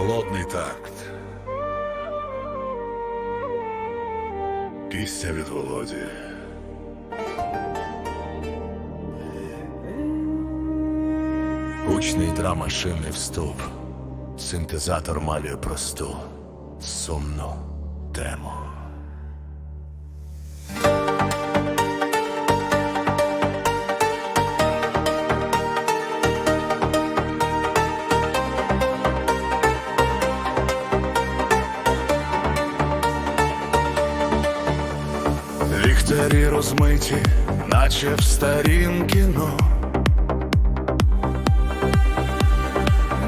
Холодний такт. Пісня від Володі. Гучний драмашинний вступ. Синтезатор малює просту, сумну тему. Ліхтарі розмиті, наче в старім кіно.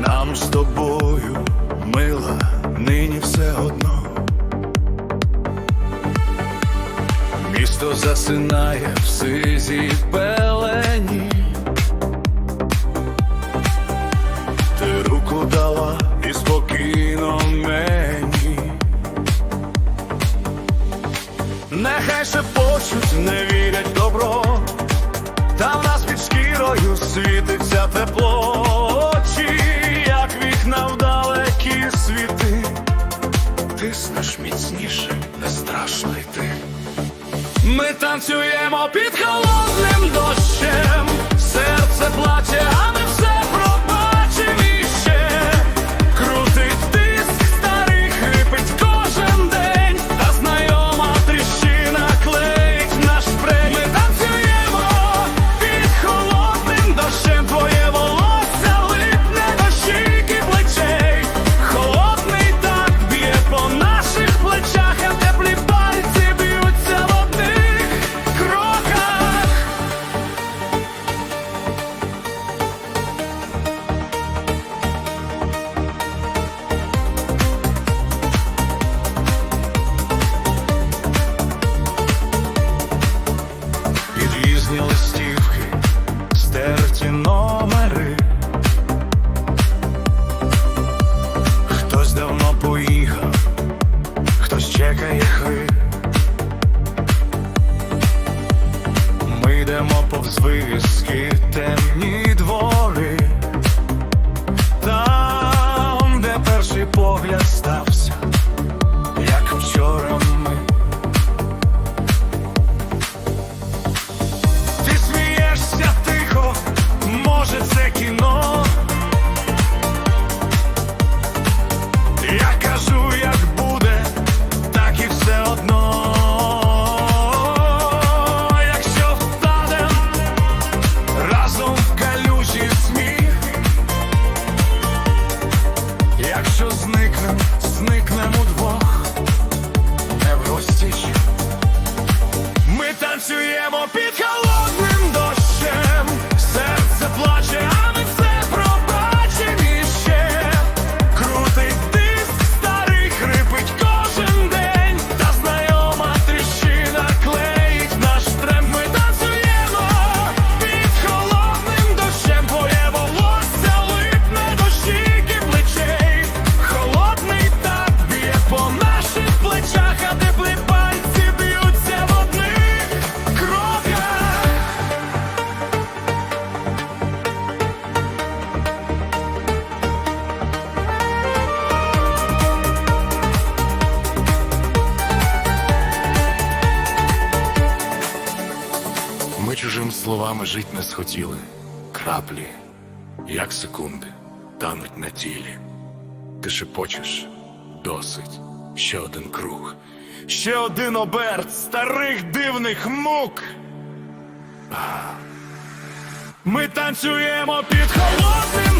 Нам з тобою, мила, нині все одно. Місто засинає в сизі пелені. Не вірять добро, та в нас під шкірою світиться тепло, Очі, як вікна в далекі світи. Тиснеш міцніше, не страшно йти. Ми танцюємо під холодним дощем, серце плаче, а ми вивіски, темні двори. Танцюємо під Ми чужим словами жить не схотіли. Краплі, як секунди, тануть на тілі. Ти шепочеш досить, ще один круг. Ще один оберт старих дивних мук. Ми танцюємо під холодним